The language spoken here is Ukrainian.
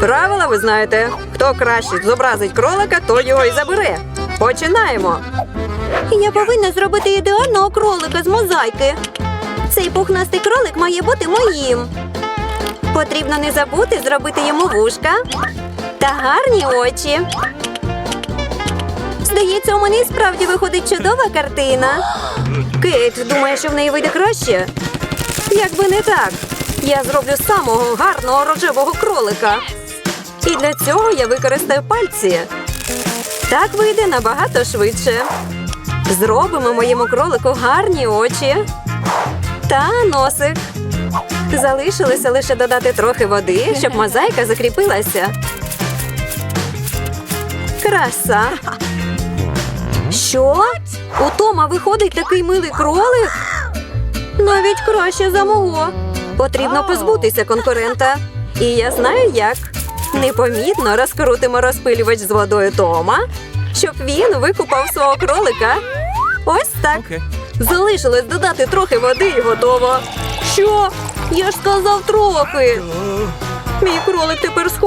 Правила ви знаєте. Хто краще зобразить кролика, той його і забере. Починаємо. Я повинна зробити ідеального кролика з мозаїки. Цей пухнастий кролик має бути моїм. Потрібно не забути зробити йому вушка та гарні очі. Здається, у мене і справді виходить чудова картина. Кейт думає, що в неї вийде краще. Якби не так. Я зроблю самого гарного рожевого кролика. І для цього я використаю пальці. Так вийде набагато швидше. Зробимо моєму кролику гарні очі та носик. Залишилося лише додати трохи води, щоб мозаїка закріпилася. Краса. Що? У Тома виходить такий милий кролик? Навіть краще за мого. Потрібно позбутися конкурента. І я знаю як. Непомітно розкрутимо розпилювач з водою Тома, щоб він викупав свого кролика. Ось так. Okay. Залишилось додати трохи води і готово. Що? Я ж сказав трохи. Мій кролик тепер схожий